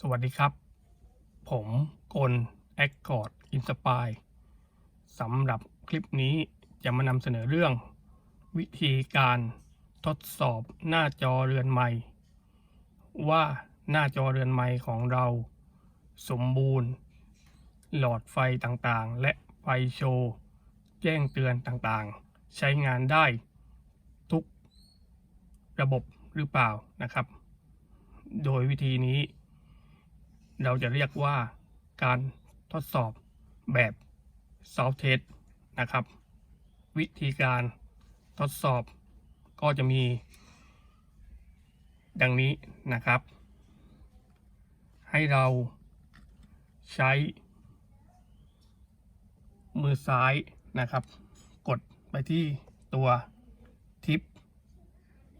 สวัสดีครับ ผมกลแอคคอร์ดอินสปายสำหรับคลิปนี้จะมานำเสนอเรื่อง วิธีการทดสอบหน้าจอเรือนไม้ว่าหน้าจอเรือนไม้ของเรา สมบูรณ์ หลอดไฟต่างๆ และไฟโชว์แจ้งเตือนต่างๆ ใช้งานได้ทุกระบบหรือเปล่านะครับ โดยวิธีนี้ เราจะเรียกว่าการทดสอบแบบ soft test นะครับ วิธีการทดสอบก็จะมี ดังนี้นะครับ ให้เราใช้มือซ้ายนะครับ กดไปที่ตัวทิป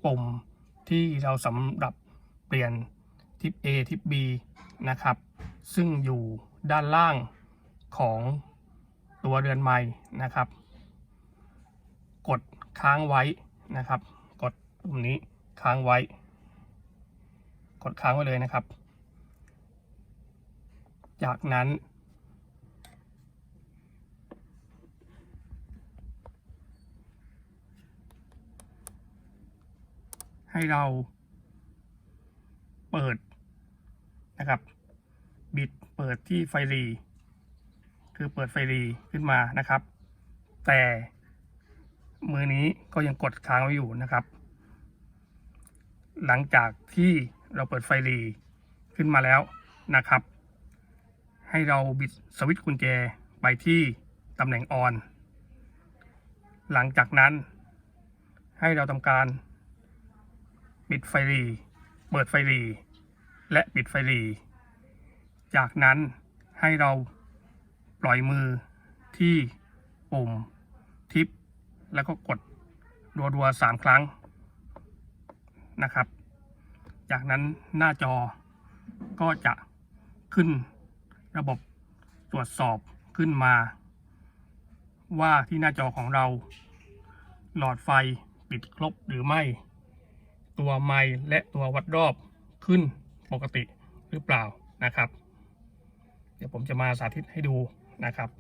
ปุ่มที่เราสำหรับเปลี่ยนทิป A ทิป B นะครับ ซึ่งอยู่ด้านล่างของตัวเรือนไม้นะครับ กดค้างไว้นะครับ กดปุ่มนี้ค้างไว้ กดค้างไว้เลยนะครับ จากนั้นให้เราเปิด บิดเปิดที่ไฟรี คือเปิดไฟรีขึ้นมานะครับ แต่มือนี้ก็ยังกดค้างไว้อยู่นะครับ หลังจากที่เราเปิดไฟรีขึ้นมาแล้วนะครับ ให้เราบิดสวิตช์กุญแจไปที่ตำแหน่งออน หลังจากนั้น ให้เราทำการปิดไฟรี เปิดไฟรี และปิดไฟรี จากนั้นให้เราปล่อยมือที่ปุ่มทิป แล้วก็กดรัวๆสามครั้งนะครับ จากนั้นหน้าจอก็จะขึ้นระบบตรวจสอบขึ้นมา ว่าที่หน้าจอของเรา หลอดไฟปิดครบหรือไม่ ตัวไมค์และตัววัดรอบขึ้นปกติหรือเปล่านะครับ เดี๋ยวผมจะมาสาธิตให้ดูนะครับ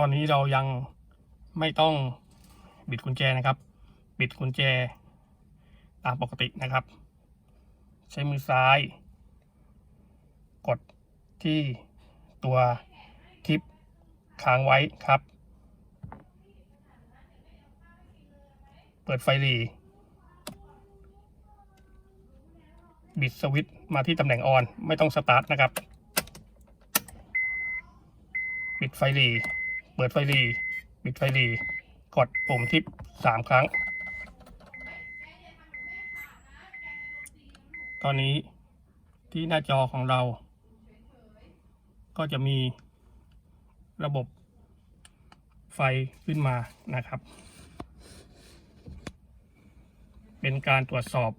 ตอนนี้เรายังไม่ต้องบิดกุญแจนะครับ บิดกุญแจตามปกตินะครับ ใช้มือซ้าย กดที่ตัว ค้างไว้ครับ เปิดไฟรีบิดสวิตช์มาที่ตำแหน่งออน ไม่ต้องสตาร์ทนะครับ ปิดไฟรีเปิดไฟรีปิดไฟรีกดปุ่มทิปสามครั้ง ตอนนี้ที่หน้าจอของเรา ก็จะมี ระบบไฟขึ้นมานะครับ เป็นการตรวจสอบ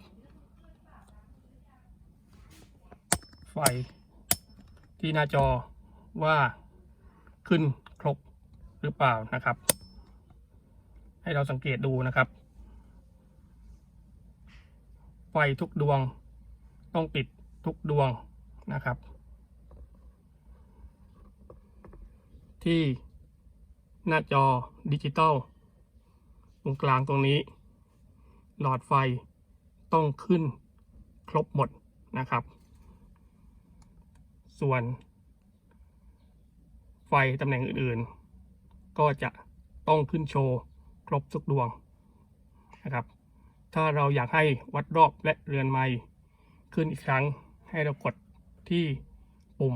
ไฟที่หน้าจอว่าขึ้นครบหรือเปล่านะครับ ให้เราสังเกตดูนะครับ ไฟทุกดวงต้องติดทุกดวงนะครับ ที่หน้าจอดิจิตอลตรงกลางตรงนี้ หลอดไฟต้องขึ้นครบหมดนะครับ ส่วนไฟตำแหน่งอื่นๆ ก็จะต้องขึ้นโชว์ครบทุกดวงนะครับ ถ้าเราอยากให้วัดรอบและเรือนไม้ขึ้นอีกครั้งให้เรากดที่ปุ่ม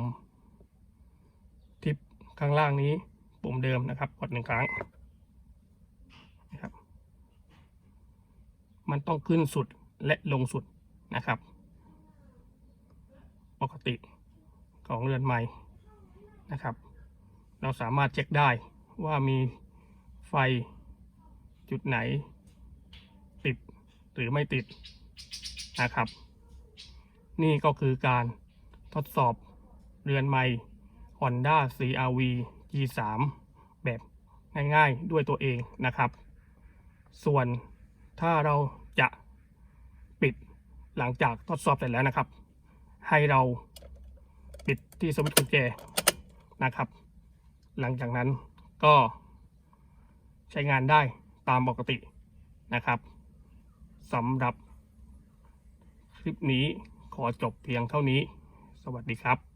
ข้างล่างนี้ปุ่มเดิมนะครับ กดหนึ่งครั้งนะครับ มันต้องขึ้นสุดและลงสุดนะครับ ปกติของเรือนไม้นะครับ เราสามารถเช็คได้ว่ามีไฟจุดไหน ติดหรือไม่ติดนะครับ นี่ก็คือการทดสอบเรือนไม้ Honda CRV G3 แบบง่ายๆด้วยตัวเองนะครับ ส่วนถ้าเราจะปิดหลังจากทดสอบเสร็จแล้วนะครับ ให้เราปิดที่สวิตช์กุญแจนะครับ หลังจากนั้นก็ใช้งานได้ตามปกตินะครับสำหรับคลิปนี้ขอจบเพียงเท่านี้ สวัสดีครับ